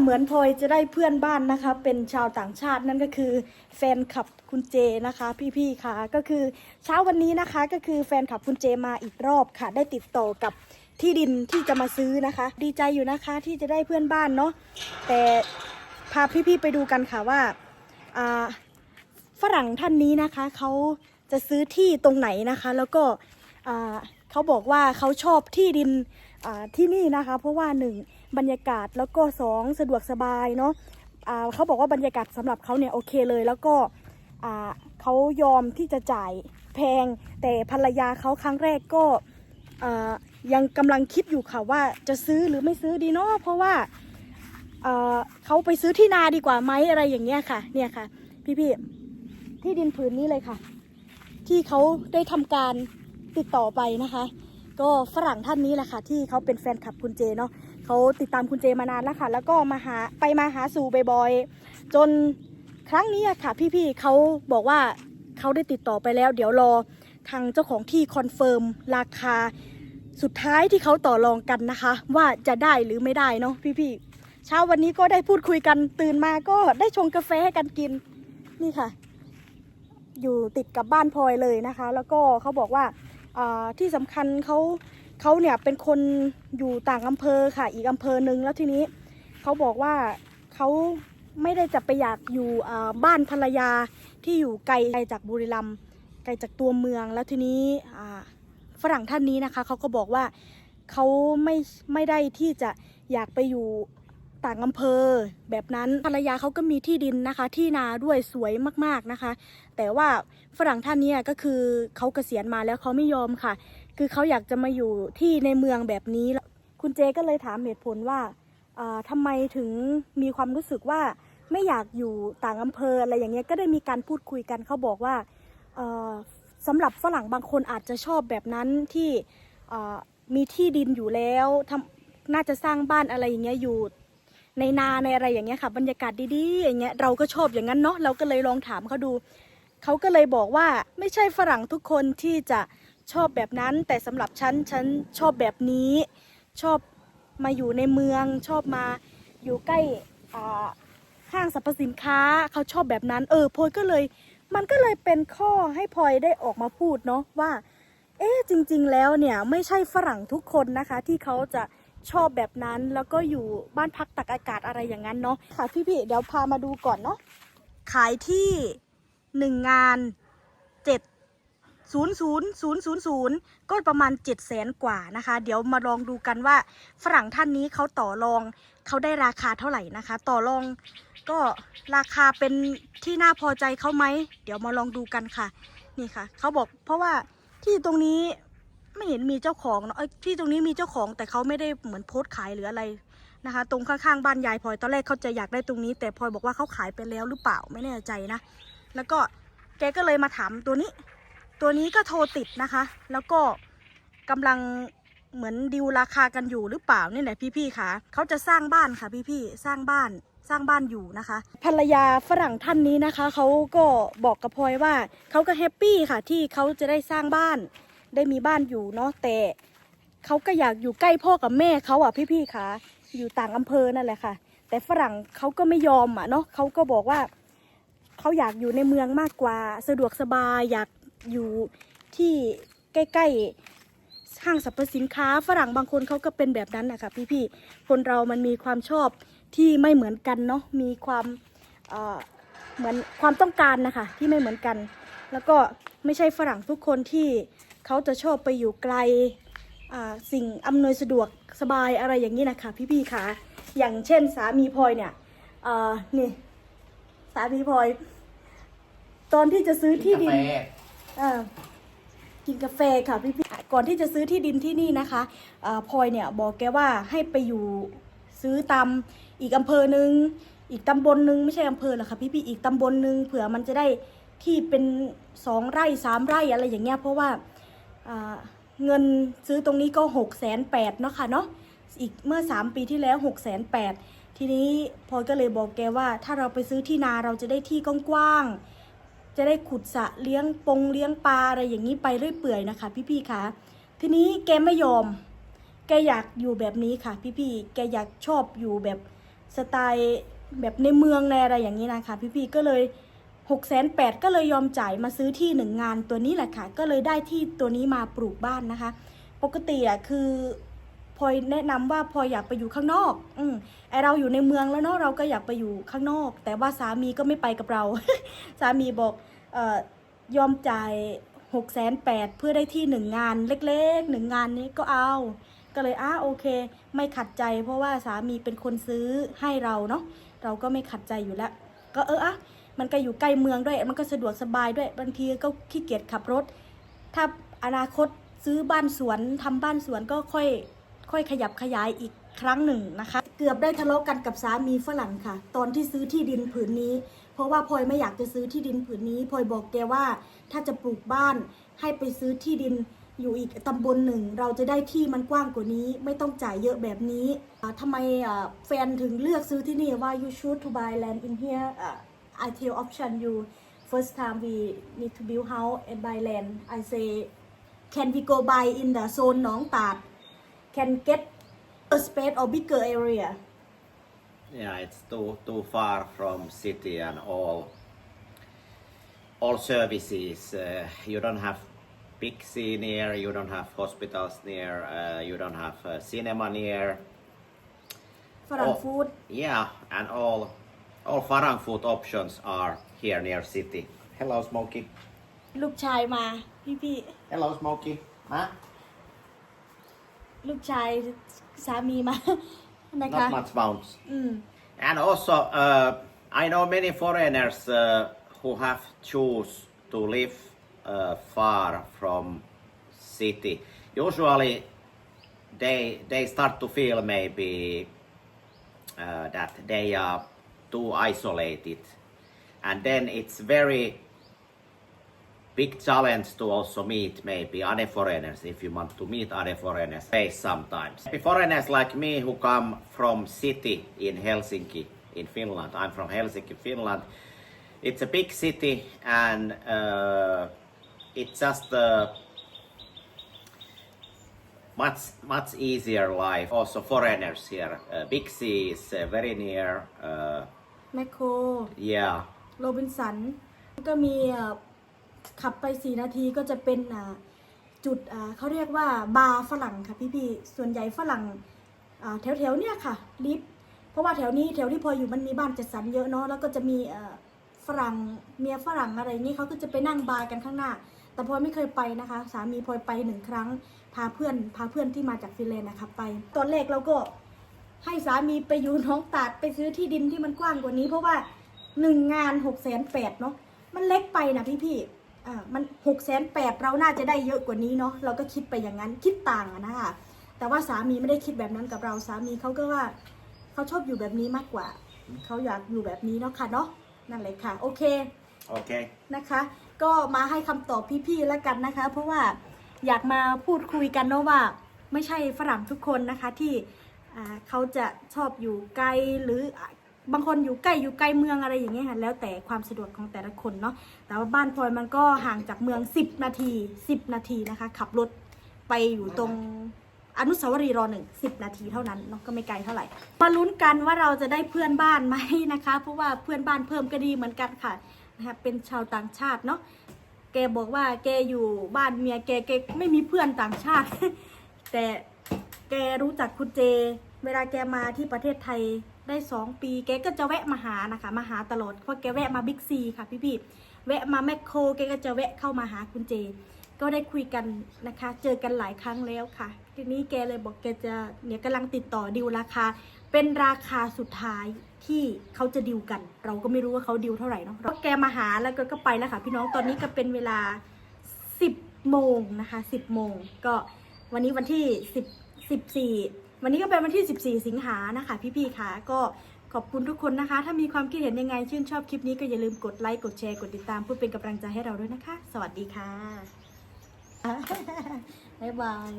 เหมือนพลอยจะได้เพื่อนบ้านนะคะ เป็นชาวต่างชาตินั่นก็คือ แฟนคลับคุณเจนะคะ พี่ๆค่ะ ก็คือเช้าวันนี้นะคะก็คือแฟนคลับคุณเจมาอีกรอบค่ะ ได้ติดต่อกับที่ดินที่จะมาซื้อนะคะ ดีใจอยู่นะคะที่จะได้เพื่อนบ้านเนาะแต่พาพี่ๆไปดูกันค่ะว่าฝรั่งท่านนี้นะคะเขาจะซื้อที่ตรงไหนนะคะ แล้วก็เขาบอกว่าเขาชอบที่ดินที่นี่นะคะ เพราะว่าหนึ่ง บรรยากาศแล้วก็สองสะดวกสบายเนาะเขาบอกว่าบรรยากาศสำหรับเขาเนี่ยโอเคเลย แล้วก็เขายอมที่จะจ่ายแพง แต่ภรรยาเขาครั้งแรกก็ยังกำลังคิดอยู่ค่ะว่าจะซื้อหรือไม่ซื้อดีเนาะเพราะว่าเขาไปซื้อที่นาดีกว่าไหมอะไรอย่างเงี้ยค่ะเนี่ยค่ะ พี่ๆที่ดินผืนนี้เลยค่ะ ที่เขาได้ทำการติดต่อไปนะคะ ก็ฝรั่งท่านนี้แหละค่ะ ที่เขาเป็นแฟนคลับคุณเจเนาะ เขาติดตามคุณเจมานานแล้วค่ะ แล้วก็มาหาไปมาหาสู่บ่อยๆจนครั้งนี้ค่ะ พี่ๆเขาบอกว่าเขาได้ติดต่อไปแล้ว เดี๋ยวรอทางเจ้าของที่คอนเฟิร์มราคาสุดท้ายที่เขาต่อรองกันนะคะ ว่าจะได้หรือไม่ได้เนาะพี่ๆเช้าวันนี้ก็ได้พูดคุยกันตื่นมาก็ได้ชงกาแฟให้กันกินนี่ค่ะ อยู่ติดกับบ้านพลอยเลยนะคะ แล้วก็เขาบอกว่าที่สำคัญเขา เขาเนี่ยเป็นคนอยู่ต่างอำเภอค่ะ อีกอำเภอหนึ่งแล้วทีนี้เขาบอกว่าเขาไม่ได้จะไปอยากอยู่บ้านภรรยาที่อยู่ไกลไกลจากบุรีรัมย์ไกลจากตัวเมืองแล้วทีนี้ฝรั่งท่านนี้นะคะเขาก็บอกว่าเขาไม่ไม่ได้ที่จะอยากไปอยู่ต่างอำเภอแบบนั้นภรรยาเขาก็มีที่ดินนะคะ ที่นาด้วยสวยมากๆนะคะ แต่ว่าฝรั่งท่านนี้ก็คือเขาเกษียณมาแล้วเขาไม่ยอมค่ะ คือเขาอยากจะมาอยู่ที่ในเมืองแบบนี้แล้วคุณเจก็เลยถามเหตุผลว่าอ่าทำไมถึงมีความรู้สึกว่าไม่อยากอยู่ต่างอำเภออะไรอย่างเงี้ยก็ได้มีการพูดคุยกันเขาบอกว่าสำหรับฝรั่งบางคนอาจจะชอบแบบนั้นที่มีที่ดินอยู่แล้วทำน่าจะสร้างบ้านอะไรอย่างเงี้ยอยู่ในนาในอะไรอย่างเงี้ยค่ะบรรยากาศดีๆอย่างเงี้ยเราก็ชอบอย่างนั้นเนาะเราก็เลยลองถามเขาดู เขาก็เลยบอกว่าไม่ใช่ฝรั่งทุกคนที่จะ ชอบแบบนั้น แต่สำหรับฉันฉันชอบแบบนี้ ชอบมาอยู่ในเมือง ชอบมาอยู่ใกล้อาห้างสรรพสินค้าเขาชอบแบบนั้น เออพลอยก็เลย มันก็เลยเป็นข้อให้พลอยได้ออกมาพูดเนาะว่า เอ๊จริง ๆ แล้วเนี่ยไม่ใช่ฝรั่งทุกคนนะคะ ที่เขาจะชอบแบบนั้นแล้วก็อยู่บ้านพักตักอากาศอะไรอย่างนั้นเนาะค่ะพี่ๆเดี๋ยวพามาดูก่อนเนาะขายที่หนึ่งงาน 0 0 0 0 0 ก็ประมาณ 7 0 0แสนกว่านะคะ เดี๋ยวมาลองดูกันว่าฝรั่งท่านนี้เขาต่อรองเขาได้ราคาเท่าไหร่นะคะ ต่อรองก็ราคาเป็นที่น่าพอใจเขาไหม เดี๋ยวมาลองดูกันค่ะ นี่ค่ะเขาบอกเพราะว่าที่ตรงนี้ไม่เห็นมีเจ้าของเนาะที่ตรงนี้มีเจ้าของแต่เขาไม่ได้เหมือนโพสต์ขายหรืออะไรนะคะ ตรงข้างๆบ้านยายพลอยตอนแรกเขาจะอยากได้ตรงนี้ แต่พลอยบอกว่าเขาขายไปแล้วหรือเปล่าไม่แน่ใจนะ แล้วก็แกก็เลยมาถามตัวนี้ ตัวนี้ก็โทรติดนะคะ แล้วก็กำลังเหมือนดิวราคากันอยู่หรือเปล่านี่แหละพี่ๆค่ะเขาจะสร้างบ้านค่ะพี่ๆสร้างบ้านสร้างบ้านอยู่นะคะ ภรรยาฝรั่งท่านนี้นะคะเขาก็บอกกับพลอยว่าเขาก็แฮปปี้ค่ะที่เขาจะได้สร้างบ้าน ได้มีบ้านอยู่เนาะแต่เขาก็อยากอยู่ใกล้พ่อกับแม่เขาอะพี่ๆค่ะอยู่ต่างอำเภอนั่นแหละค่ะ แต่ฝรั่งเขาก็ไม่ยอมอะเนาะเขาก็บอกว่าเขาอยากอยู่ในเมืองมากกว่า สะดวกสบายอยาก อยู่ที่ใกล้ๆห้างสรรพสินค้าฝรั่งบางคนเขาก็เป็นแบบนั้นนะคะพี่ๆคนเรามันมีความชอบที่ไม่เหมือนกันเนาะมีความเอ่อเหมือนความต้องการนะคะที่ไม่เหมือนกัน แล้วก็ไม่ใช่ฝรั่งทุกคนที่เขาจะชอบไปอยู่ไกลสิ่งอำนวยสะดวกสบายอะไรอย่างนี้นะคะพี่ๆค่ะอย่างเช่นสามีพลอยเนี่ยนี่สามีพลอย ตอนที่จะซื้อที่ดิน กินกาแฟค่ะพี่พี่ก่อนที่จะซื้อที่ดินที่นี่นะคะพลอยเนี่ยบอกแกว่าให้ไปอยู่ซื้อตามอีกอำเภอหนึ่งอีกตำบลหนึ่งไม่ใช่อำเภอหรอกค่ะพี่พี่อีกตำบลหนึ่งเผื่อมันจะได้ที่เป็นสองไร่สามไร่อะไรอย่างเงี้ยเพราะว่าอ่าเงินซื้อตรงนี้ก็หกแสนแปดเนาะค่ะเนาะอีกเมื่อสามปีที่แล้วหกแสนแปดทีนี้พลอยก็เลยบอกแกว่า ถ้าเราไปซื้อที่นาเราจะได้ที่กว้างๆ จะได้ขุดสระเลี้ยงปงเลี้ยงปลาอะไรอย่างนี้ไปเรื่อยเปื่อยนะคะ พี่ๆคะทีนี้แกไม่ยอม แกอยากอยู่แบบนี้ค่ะ พี่ๆแกอยากชอบอยู่แบบสไตล์แบบในเมืองในอะไรอย่างนี้นะคะ พี่ๆก็เลยหกแสนแปดก็เลยยอมจ่ายมาซื้อที่หนึ่งงานตัวนี้แหละค่ะ ก็เลยได้ที่ตัวนี้มาปลูกบ้านนะคะ ปกติอะคือ พลอยแนะนำว่าพลอยอยากไปอยู่ข้างนอก อืมไอเราอยู่ในเมืองแล้วเนาะเราก็อยากไปอยู่ข้างนอก แต่ว่าสามีก็ไม่ไปกับเรา สามีบอกเอ่อยอมจ่ายหกแสนแปดเพื่อได้ที่หนึ่งงานเล็กๆหนึ่งงานนี้ก็เอา ก็เลยอะโอเค ไม่ขัดใจ เพราะว่าสามีเป็นคนซื้อให้เราเนาะเราก็ไม่ขัดใจอยู่แล้ว ก็เอออะมันก็อยู่ใกล้เมืองด้วย มันก็สะดวกสบายด้วยบางทีก็ขี้เกียจขับรถ ถ้าอนาคตซื้อบ้านสวนทำบ้านสวนก็ค่อย ค่อยขยับขยายอีกครั้งหนึ่งนะคะ เกือบได้ทะเลาะกันกับสามีฝรั่งค่ะ ตอนที่ซื้อที่ดินผืนนี้ เพราะว่าพลอยไม่อยากจะซื้อที่ดินผืนนี้พลอยบอกแกว่า ถ้าจะปลูกบ้านให้ไปซื้อที่ดินอยู่อีกตำบลหนึ่ง เราจะได้ที่มันกว้างกว่านี้ ไม่ต้องจ่ายเยอะแบบนี้ทำไมแฟนถึงเลือกซื้อที่นี่ว่า you should to buy land in here I tell option you first time we need to build house and buy land I say can we go buy in the zone หนองตาด can get a space or bigger area Yeah, it's too too far from city and all all services. Uh, you don't have big C near. You don't have hospitals near. Uh, you don't have uh, cinema near. ฝรั่ง Oh. ฟู้ด Yeah, and all all farang food options are here near city. Hello, Smokey. ลูกชายมา พี่พี่ Hello, Smokey. Huh? ๆลูกชายสามีมา นะคะ Not much bounce. อืม And also, uh, I know many foreigners uh, who have choose to live uh, far from city. Usually, they they start to feel maybe uh, that they are too isolated, and then it's very big challenge to also meet maybe other foreigners if you want to meet other foreigners face sometimes. Maybe Foreigners like me who come from city in Helsinki in Finland. I'm from Helsinki, Finland. It's a big city and uh, it's just a much much easier life. Also foreigners here. Uh, big C is uh, very near. Uh, แมคโคร yeah, โรบินสัน ก็มีเอ่อ ขับไปสี่นาทีก็จะเป็นอ่าจุดอ่าเขาเรียกว่าบาร์ฝรั่งค่ะพี่พี่ๆส่วนใหญ่ฝรั่งแถวแถวๆเนี่ยค่ะลิฟเพราะว่าแถวนี้แถวที่พลอยอยู่มันมีบ้านจัดสรรเยอะเนาะแล้วก็จะมีเอ่อฝรั่งเมียฝรั่งอะไรนี่เขาก็จะไปนั่งบาร์กันข้างหน้า แต่พลอยไม่เคยไปนะคะ สามีพลอยไปหนึ่งครั้ง พาเพื่อนพาเพื่อนที่มาจากฟินแลนด์นะคะไป ตอนแรกเราก็ให้สามีไปอยู่หน้องตาดไปซื้อที่ดินที่มันกว้างกว่านี้ เพราะว่าหนึ่งงานหกแสนแปดเนาะมันเล็กไปนะพี่พี่ มันหกแสนแปดเราน่าจะได้เยอะกว่านี้เนาะเราก็คิดไปอย่างนั้นคิดต่างอะนะคะแต่ว่าสามีไม่ได้คิดแบบนั้นกับเราสามีเขาก็ว่าเขาชอบอยู่แบบนี้มากกว่า เขาอยากอยู่แบบนี้เนาะค่ะเนาะนั่นเลยค่ะ โอเค okay. นะคะ ก็มาให้คำตอบพี่ๆแล้วกันนะคะ เพราะว่าอยากมาพูดคุยกันเนาะว่า ไม่ใช่ฝรั่งทุกคนนะคะที่อ่าเขาจะชอบอยู่ไกลหรืออะ บางคนอยู่ใกล้อยู่ไกลเมืองอะไรอย่างเงี้ยค่ะแล้วแต่ความสะดวกของแต่ละคนเนาะแต่ว่าบ้านพลอยมันก็ห่างจากเมือง 10 นาที 10 นาทีนะคะ ขับรถไปอยู่ตรงอนุสาวรีย์รอหนึ่งสิบนาทีเท่านั้นเนาะก็ไม่ไกลเท่าไหร่มาลุ้นกันว่าเราจะได้เพื่อนบ้านไหมนะคะ เพราะว่าเพื่อนบ้านเพิ่มก็ดีเหมือนกันค่ะนะคะเป็นชาวต่างชาติเนาะแกบอกว่าแกอยู่บ้านเมียแกแกไม่มีเพื่อนต่างชาติ แต่แกรู้จักคุณเจ เวลาแกมาที่ประเทศไทย ได้สองปีแกก็จะแวะมาหานะคะ มาหาตลอดเพราะแกแวะมาบิ๊กซีค่ะพี่พี่ๆแวะมาแมคโครแกก็จะแวะเข้ามาหาคุณเจ ก็ได้คุยกันนะคะ เจอกันหลายครั้งแล้วค่ะ ทีนี้แกเลยบอกแกจะเนี่ยกำลังติดต่อดิวราคา เป็นราคาสุดท้ายที่เขาจะดิวกัน เราก็ไม่รู้ว่าเขาดิวเท่าไหร่เนาะแกมาหาแล้วก็ก็ไปแล้วค่ะ พี่น้องตอนนี้ก็เป็นเวลา 10โมงนะคะ 10โมงก็วันนี้วันที่ 10 14 วันนี้ก็เป็นวันที่ 14 สิงหานะคะ พี่ๆค่ะก็ขอบคุณทุกคนนะคะ ถ้ามีความคิดเห็นยังไง ชื่นชอบคลิปนี้ก็อย่าลืมกดไลค์กดแชร์กดติดตามเพื่อเป็นกำลังใจให้เราด้วยนะคะ สวัสดีค่ะบ๊ายบาย